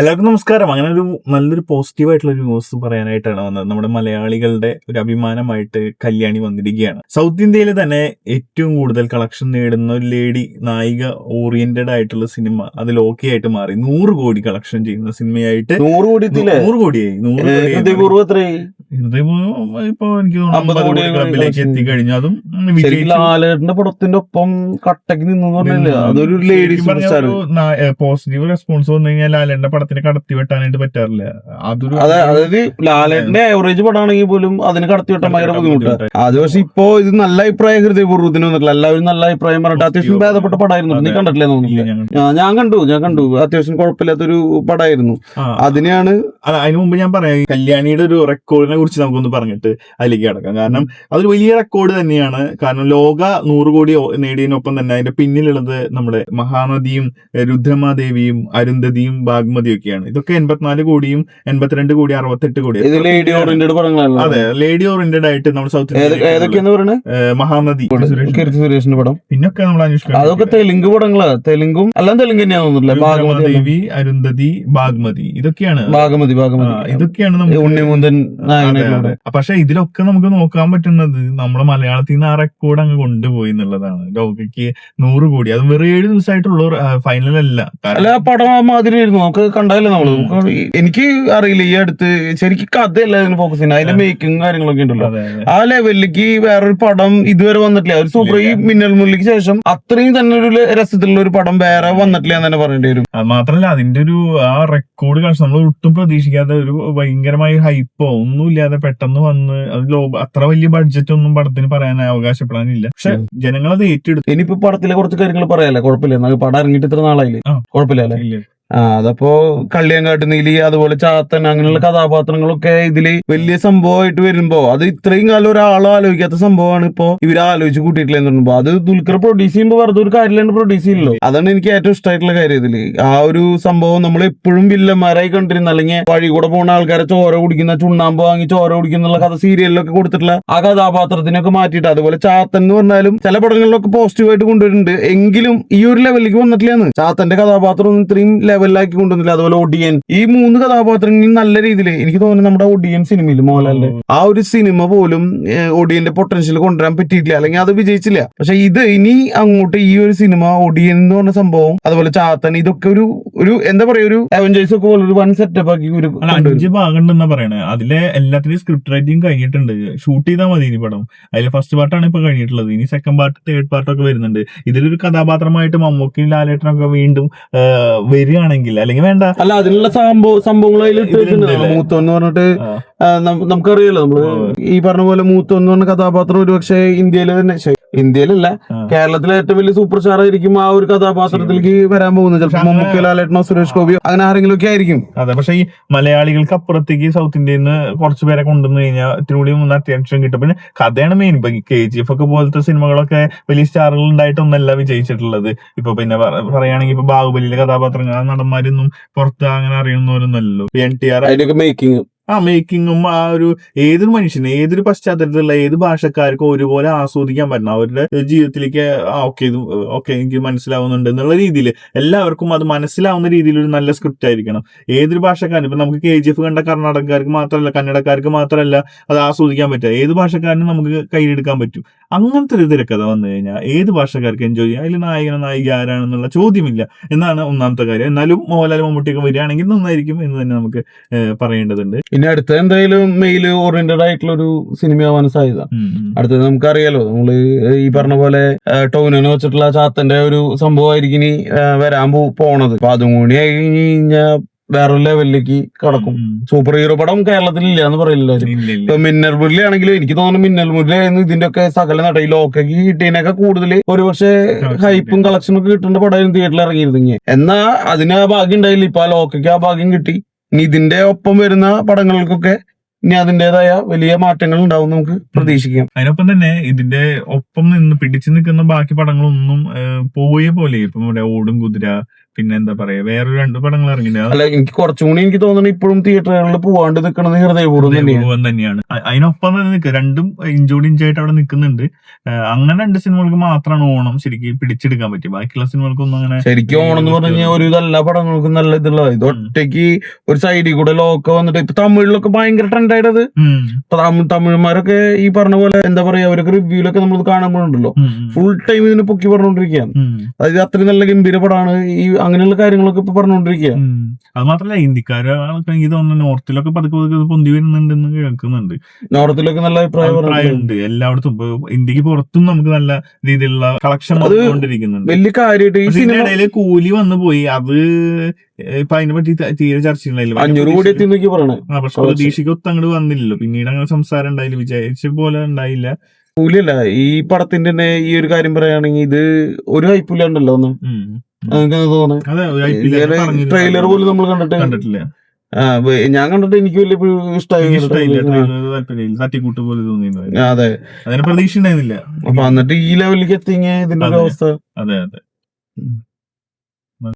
എല്ലാവർക്കും നമസ്കാരം. അങ്ങനെ ഒരു നല്ലൊരു പോസിറ്റീവ് ആയിട്ടുള്ള ഒരു ന്യൂസ് പറയാനായിട്ടാണ് വന്നത്. നമ്മുടെ മലയാളികളുടെ ഒരു അഭിമാനമായിട്ട് കല്യാണി വന്നിരിക്കുകയാണ്. സൗത്ത് ഇന്ത്യയിൽ തന്നെ ഏറ്റവും കൂടുതൽ കളക്ഷൻ നേടുന്ന ഒരു ലേഡി നായിക ഓറിയന്റഡ് ആയിട്ടുള്ള സിനിമ അതിൽ ഓക്കെ ആയിട്ട് മാറി. നൂറ് കോടി കളക്ഷൻ ചെയ്യുന്ന സിനിമയായിട്ട് നൂറ് കോടി നൂറ് കോടിയായി. നൂറ് കോടി. ഹൃദയപൂർവം ഇപ്പൊ എനിക്ക് തോന്നുന്നു ക്ലബിലേക്ക്. എത്തിക്കഴിഞ്ഞു. അതും. ലാലേട്ടന്റെ പടത്തിന്റെ ഒപ്പം കട്ടക്ക് നിന്നു പറഞ്ഞില്ല? അതൊരു ലേഡി സൂപ്പർ പോസിറ്റീവ് റെസ്പോൺസ് വന്നു കഴിഞ്ഞാൽ ലാലേട്ടന്റെ പടത്തിന് കടത്തി വെട്ടാനായിട്ട് പറ്റാറില്ല. അതൊരു അതെ അതായത് ലാലേട്ടന്റെ ആവറേജ് പടമാണെങ്കിൽ പോലും അതിന് കടത്തി വെട്ടാൻ ഭയങ്കര ബുദ്ധിമുട്ടാണ് അത് പക്ഷെ ഇപ്പോ ഇത് നല്ല അഭിപ്രായം ഹൃദയപൂർവത്തിന് വന്നിട്ടില്ല. എല്ലാവരും നല്ല അഭിപ്രായം പറഞ്ഞിട്ട് അത്യാവശ്യം ഭേദപ്പെട്ട പടമായിരുന്നു നീ. കണ്ടിട്ടില്ലേ തോന്നുന്നില്ല. ഞാൻ കണ്ടു ഞാൻ കണ്ടു. അത്യാവശ്യം കുഴപ്പമില്ലാത്തൊരു പടമായിരുന്നു അതിനെയാണ് അതിന് മുമ്പ് ഞാൻ പറയാം കല്യാണിയുടെ ഒരു റെക്കോർഡിനെ കുറിച്ച് നമുക്കൊന്ന് പറഞ്ഞിട്ട് അതിലേക്ക് കിടക്കാം. കാരണം അതൊരു വലിയ റെക്കോർഡ് തന്നെയാണ്. കാരണം ലോക നൂറ് കോടി നേടിയതിനൊപ്പം തന്നെ അതിന്റെ പിന്നിലുള്ളത് നമ്മുടെ മഹാനദിയും രുദ്രമാദേവിയും അരുന്ധതിയും ബാഗ്മതിയും ഒക്കെയാണ് ഇതൊക്കെ എൺപത്തിനാല് കോടിയും എൺപത്തിരണ്ട് കോടി അറുപത്തെട്ട് കോടി. അതെ ലേഡി ഓറിയന്റഡ് ആയിട്ട് നമ്മൾ സൗത്ത് മഹാനദി. സുരേഷിന്റെ പടം. പിന്നൊക്കെ നമ്മൾ അതൊക്കെ തെലുങ്ക് പടങ്ങൾ. തെലുങ്കും എല്ലാം തെലുങ്ക് തന്നെയാ തോന്നുന്നില്ല? ഭാഗമതി ദേവി അരുന്ധതി ബാഗ്മതി ഇതൊക്കെയാണ്. ഭാഗമതി ആ, ഭാഗമതി ഇതൊക്കെയാണ് ഉണ്ണിമുന്തൻ. പക്ഷെ ഇതിലൊക്കെ നമുക്ക് നോക്കാൻ പറ്റുന്നത് നമ്മുടെ മലയാളത്തിൽ നിന്ന് റെക്കോർഡ് അങ്ങ് കൊണ്ടുപോയി എന്നുള്ളതാണ്. ലോകയ്ക്ക് നൂറ് കോടി. അത് വെറും ഏഴ് ദിവസമായിട്ടുള്ള ഫൈനൽ അല്ല. അല്ല പടം ആ മാതിരി ആയിരുന്നു. നമുക്ക് കണ്ടായില്ല നമ്മൾ? എനിക്ക് അറിയില്ല. ഈ അടുത്ത് ശരിക്കും കഥയല്ല അതിന് ഫോക്കസ് ചെയ്യുന്നത്. അതിന്റെ മേക്കിംഗ് കാര്യങ്ങളൊക്കെ ഉണ്ടല്ലോ. ആ ലെവലിലേക്ക് വേറൊരു പടം ഇതുവരെ വന്നിട്ടില്ല. ഒരു സൂപ്പർ ഈ മിന്നൽ മുള്ളിക്ക് ശേഷം അത്രയും തന്നെ ഒരു രസത്തിലുള്ള ഒരു പടം വേറെ വന്നിട്ടില്ല എന്ന് തന്നെ പറയേണ്ടി വരും. അത് മാത്രല്ല അതിന്റെ ഒരു ആ റെക്കോർഡ് കാണിച്ചു നമ്മൾ ഒട്ടും പ്രതീക്ഷിക്കാത്ത ഒരു ഭയങ്കരമായ ഹൈപ്പോ ഒന്നുമില്ലാതെ പെട്ടെന്ന് വന്ന് അത് അത്ര വലിയ ബഡ്ജറ്റ് ഒന്നും പടത്തിന് പറയാൻ അവകാശപ്പെടാനില്ല പക്ഷെ ജനങ്ങളത് ഏറ്റെടുത്തു. ഇനിയിപ്പോ പടത്തിലെ കുറച്ച് കാര്യങ്ങൾ പറയാല്ലേ? കുഴപ്പമില്ല. പടം ഇറങ്ങിയിട്ട് ഇത്ര നാളായില്ലേ? കുഴപ്പമില്ല അല്ലേ. ആ അതപ്പോ കള്ളിയങ്കാട്ട് നീലി അതുപോലെ ചാത്തൻ അങ്ങനെയുള്ള കഥാപാത്രങ്ങളൊക്കെ ഇതിൽ വലിയ സംഭവമായിട്ട് വരുമ്പോ അത് ഇത്രയും കാലം ഒരാളും ആലോചിക്കാത്ത സംഭവമാണ് ഇപ്പോ ഇവർ ആലോചിച്ച് കൂട്ടിയിട്ടില്ലെന്ന് പറയുമ്പോ. അത് ദുൽഖർ പ്രൊഡ്യൂസ് ചെയ്യുമ്പോൾ വെറുതെ ഒരു കാര്യമില്ലാണ്ട് പ്രൊഡ്യൂസ് ചെയ്യല്ലോ അതാണ് എനിക്ക് ഏറ്റവും ഇഷ്ടമായിട്ടുള്ള കാര്യം ഇതിൽ. ആ ഒരു സംഭവം നമ്മൾ എപ്പോഴും വില്ലന്മാരായി കണ്ടിരുന്ന അല്ലെങ്കിൽ വഴി കൂടെ പോകുന്ന ആൾക്കാരെ ചോര കുടിക്കുന്ന ചുണ്ണാമ്പ് വാങ്ങി ചോര കുടിക്കുന്ന കഥ സീരിയലിലൊക്കെ കൊടുത്തിട്ടുള്ള ആ കഥാപാത്രത്തിനൊക്കെ മാറ്റിയിട്ട് അതുപോലെ ചാത്തൻ എന്ന് പറഞ്ഞാലും ചില പടങ്ങളിലൊക്കെ പോസിറ്റീവായിട്ട് കൊണ്ടുവരുന്നുണ്ട്. എങ്കിലും ഈ ഒരു ലെവലിലേക്ക് വന്നിട്ടില്ലെന്ന് ചാത്തന്റെ കഥാപാത്രം ഒന്നും ഇത്രയും ലെവലിലാക്കി കൊണ്ടുവന്നില്ല? അതുപോലെ ഒടിയൻ ഈ മൂന്ന് കഥാപാത്രങ്ങൾ നല്ല രീതിയിൽ എനിക്ക് തോന്നുന്നു നമ്മുടെ ഒടിയൻ സിനിമയിൽ മോഹൻലാലിന്റെ. ആ ഒരു സിനിമ പോലും ഒടിയന്റെ പൊട്ടൻഷ്യൽ കൊണ്ടുവരാൻ പറ്റിയിട്ടില്ല. അല്ലെങ്കിൽ അത് വിജയിച്ചില്ല. പക്ഷെ ഇത് ഇനി അങ്ങോട്ട് ഈ ഒരു സിനിമ ഒടിയൻ എന്ന് പറഞ്ഞ സംഭവം അതുപോലെ ചാത്തൻ ഇതൊക്കെ ഒരു ഒരു എന്താ പറയാ ഒരു അവഞ്ചേഴ്സ് ഒക്കെ പോലെ ഒരു വൺ സെറ്റപ്പ് ആക്കി ഒരു അഞ്ച് ഭാഗം ഉണ്ടെന്നാ പറയണേ. അതിലെ എല്ലാത്തിന്റെയും സ്ക്രിപ്റ്റ് റൈറ്റിംഗ് കഴിഞ്ഞിട്ടുണ്ട്. ഷൂട്ട് ചെയ്താൽ മതി ഇനി പടം. അതിൽ ഫസ്റ്റ് പാർട്ടാണ് ഇപ്പൊ കഴിഞ്ഞിട്ടുള്ളത്. ഇനി സെക്കൻഡ് പാർട്ട് തേർഡ് പാർട്ട് ഒക്കെ വരുന്നുണ്ട്. ഇതിലൊരു കഥാപാത്രമായിട്ട് മമ്മൂക്കിയും ലാലേട്ടനൊക്കെ വീണ്ടും ആ, വരികയാണെങ്കിൽ അല്ലെങ്കിൽ വേണ്ട. അല്ല അതിനുള്ള സംഭവം സംഭവങ്ങൾ അതിൽ മൂത്തം എന്ന് പറഞ്ഞിട്ട് നമുക്കറിയാലോ നമ്മൾ ഈ പറഞ്ഞ പോലെ മൂത്തം എന്ന് പറഞ്ഞ കഥാപാത്രം ഒരുപക്ഷെ ഇന്ത്യയിലെ തന്നെ ഇന്ത്യയിലല്ല. കേരളത്തിലെ ഏറ്റവും വലിയ സൂപ്പർ സ്റ്റാർ ആയിരിക്കും ആ ഒരു കഥാപാത്രത്തിലേക്ക് വരാൻ പോകുന്നത്. ചിലപ്പോൾ മമ്മൂക്കോ ലാലേട്ടനോ സുരേഷ് ഗോപിയോ അങ്ങനെ ആരെങ്കിലും ഒക്കെ ആയിരിക്കും. അതെ പക്ഷെ ഈ മലയാളികൾക്ക് അപ്പുറത്തേക്ക് സൗത്ത് ഇന്ത്യയിൽ നിന്ന് കുറച്ച് പേരെ കൊണ്ടുവന്നു കഴിഞ്ഞാൽ ഇത്തിരി കൂടി ഒന്ന് അത്യാവശ്യം കിട്ടും. പിന്നെ കഥയാണ് മെയിൻ ഇപ്പൊ കെ ജി എഫ് ഒക്കെ പോലത്തെ സിനിമകളൊക്കെ വലിയ സ്റ്റാറുകൾ ഉണ്ടായിട്ടൊന്നല്ല വിജയിച്ചിട്ടുള്ളത്. ഇപ്പൊ പിന്നെ പറ- പറയുകയാണെങ്കിൽ ഇപ്പൊ ബാഹുബലിയിലെ കഥാപാത്രങ്ങൾ നടന്മാരൊന്നും പുറത്ത് അങ്ങനെ അറിയുന്നവരൊന്നല്ലോ എൻ ടി ആർ അതിന്റെയൊക്കെ മേക്കിംഗ് ആ മേക്കിങ്ങും ആ ഒരു ഏതൊരു മനുഷ്യന് ഏതൊരു പശ്ചാത്തലത്തിലുള്ള ഏത് ഭാഷക്കാർക്കും ഒരുപോലെ ആസ്വദിക്കാൻ പറ്റണം. അവരുടെ ജീവിതത്തിലേക്ക് ആ ഓക്കെ ഇത് ഓക്കെ എനിക്ക് മനസ്സിലാവുന്നുണ്ട് എന്നുള്ള രീതിയിൽ എല്ലാവർക്കും അത് മനസ്സിലാവുന്ന രീതിയിൽ ഒരു നല്ല സ്ക്രിപ്റ്റ് ആയിരിക്കണം. ഏതൊരു ഭാഷക്കാരനും ഇപ്പൊ നമുക്ക് കെ ജി എഫ് കണ്ട കർണാടകക്കാർക്ക് മാത്രമല്ല കന്നഡക്കാർക്ക് മാത്രമല്ല അത് ആസ്വദിക്കാൻ പറ്റുക. ഏത് ഭാഷക്കാരനും നമുക്ക് കയ്യിലെടുക്കാൻ പറ്റും. അങ്ങനത്തെ ഒരു തിരക്കഥ വന്നു കഴിഞ്ഞാൽ ഏത് ഭാഷക്കാർക്ക് എൻജോയ് ചെയ്യാം? അതിൽ നായകന നായിക ആരാണെന്നുള്ള ചോദ്യമില്ല. എന്നാണ് ഒന്നാമത്തെ കാര്യം. എന്നാലും മോഹൻലാൽ മമ്മൂട്ടിയൊക്കെ വരികയാണെങ്കിൽ നന്നായിരിക്കും എന്ന് തന്നെ നമുക്ക് പറയേണ്ടതുണ്ട്. ഇനി അടുത്ത എന്തായാലും മെയിൽ ഓറിയന്റഡ് ആയിട്ടുള്ള ഒരു സിനിമയാവാൻ സാധ്യത. ഉം, ഉം. അടുത്തത് നമുക്കറിയാലോ നമ്മൾ ഈ പറഞ്ഞ പോലെ ടൗനെന്ന് വെച്ചിട്ടുള്ള ചാത്തന്റെ ഒരു സംഭവമായിരിക്കും ഇനി വരാൻ പോണത്. അപ്പൊ അതും കൂടി ആയി കഴിഞ്ഞാൽ വേറൊരു ലെവലിലേക്ക് കടക്കും. സൂപ്പർ ഹീറോ പടം കേരളത്തിൽ ഇല്ല എന്ന് പറയില്ല. ഇപ്പൊ മിന്നൽ മുരളി ആണെങ്കിലും എനിക്ക് തോന്നുന്നു മിന്നൽ മുരളിയായിരുന്നു ഇതിന്റെ ഒക്കെ സകല നട ഈ ലോക്കയ്ക്ക് കിട്ടിയതിനൊക്കെ കൂടുതൽ ഒരുപക്ഷെ ഹൈപ്പും കളക്ഷനും ഒക്കെ കിട്ടേണ്ട പടമായിരുന്നു തിയേറ്ററിൽ ഇറങ്ങിയിരുന്നെങ്കിൽ എന്നാ അതിന് ആ ഭാഗ്യം ഉണ്ടായില്ല. ഇപ്പൊ ആ ലോക്കയ്ക്ക് ആ ഭാഗ്യം കിട്ടി. ഇനി ഇതിന്റെ ഒപ്പം വരുന്ന പടങ്ങൾക്കൊക്കെ ഇനി അതിന്റെതായ വലിയ മാറ്റങ്ങൾ ഉണ്ടാവും നമുക്ക് പ്രതീക്ഷിക്കാം. അതിനൊപ്പം തന്നെ ഇതിന്റെ ഒപ്പം നിന്ന് പിടിച്ചു നിൽക്കുന്ന ബാക്കി പടങ്ങളൊന്നും പോയ പോലെ. ഇപ്പൊ ഇവിടെ ഓടും കുതിര പിന്നെ എന്താ പറയാ? വേറെ രണ്ട് പടങ്ങൾ ഇറങ്ങിയിട്ടുണ്ട്. അല്ല എനിക്ക് കുറച്ചും കൂടി എനിക്ക് തോന്നുന്നു ഇപ്പോഴും തിയേറ്ററുകളിൽ പോവാണ്ട് നിൽക്കണത് ഹൃദയപൂർവം ഭൂവൻ തന്നെയാണ്. അതിനൊപ്പം തന്നെ നിൽക്കുക രണ്ടും ഇഞ്ചോടി ഇഞ്ചായിട്ട് അവിടെ നിൽക്കുന്നുണ്ട് അങ്ങനെ രണ്ട് സിനിമകൾക്ക് മാത്രമാണ് ഓണം ശരിക്കും പിടിച്ചെടുക്കാൻ പറ്റും ബാക്കിയുള്ള സിനിമകൾക്കൊന്നും അങ്ങനെ ശരിക്കും ഓണം എന്ന് പറഞ്ഞു കഴിഞ്ഞാൽ ഒരു എല്ലാ പടങ്ങൾക്കും നല്ല ഇതുള്ള ഇത്. ഒറ്റയ്ക്ക് ഒരു സൈഡിൽ കൂടെ ലോക്ക വന്നിട്ട് ഇപ്പൊ തമിഴിലൊക്കെ ഭയങ്കര ട്രെൻഡ് ആയിട്ടത് ഉം, ഇപ്പൊ തമിഴ് തമിഴന്മാരൊക്കെ ഈ പറഞ്ഞ പോലെ എന്താ പറയാ അവരൊക്കെ റിവ്യൂലൊക്കെ നമ്മൾ കാണുമ്പോഴുണ്ടല്ലോ. ഫുൾ ടൈം ഇതിനെ പൊക്കി പറഞ്ഞുകൊണ്ടിരിക്കുകയാണ് അതായത് അത്രയും നല്ല ഗംഭീര പടമാണ് ഈ അങ്ങനെയുള്ള കാര്യങ്ങളൊക്കെ ഇപ്പൊ പറഞ്ഞുകൊണ്ടിരിക്കുക അത് മാത്രല്ല ഹിന്ദിക്കാരെ എനിക്ക് തോന്നുന്നു നോർത്തിലൊക്കെ പതുക്കെ പതുക്കെ പൊന്തി വരുന്നുണ്ടെന്ന് കേൾക്കുന്നുണ്ട്. നോർത്തിലൊക്കെ നല്ല അഭിപ്രായം. അഭിപ്രായമുണ്ട് എല്ലായിടത്തും ഇപ്പൊ ഇന്ത്യയ്ക്ക് പുറത്തും നമുക്ക് നല്ല രീതിയിലുള്ള കളക്ഷൻ അത് വന്നുകൊണ്ടിരിക്കുന്നുണ്ട്. വലിയ കാര്യമായിട്ട് കൂലി വന്നു പോയി. അത് ഇപ്പൊ അതിനെ പറ്റി തീരെ ചർച്ചയുണ്ടായില്ല. അഞ്ഞൂറ് കോടി എത്തി പറയണേ. പക്ഷെ പ്രതീക്ഷയ്ക്ക് ഒത്ത് അങ്ങോട്ട് വന്നില്ലല്ലോ. പിന്നീട് അങ്ങനെ സംസാരം ഉണ്ടായില്ല. വിചാരിച്ച പോലെ ഉണ്ടായില്ല. കൂലിയല്ല ഈ പടത്തിന്റെ തന്നെ ഈ ഒരു കാര്യം പറയുകയാണെങ്കിൽ ഇത് ഒരു ഹൈപ്പില്ലാണ്ടല്ലോ ഒന്ന്. ട്രെയിലർ പോലും നമ്മൾ കണ്ടിട്ട് കണ്ടിട്ടില്ല. ഞാൻ കണ്ടിട്ട് എനിക്ക് വലിയ ഇഷ്ടമായി അതെ. അതിന് പ്രതീക്ഷ ഉണ്ടായിരുന്നില്ല അപ്പൊ എന്നിട്ട് ഈ ലെവലിലേക്ക് എത്തിങ്ങ ഇതിന്റെ ഒരു അവസ്ഥ? അതെ അതെ.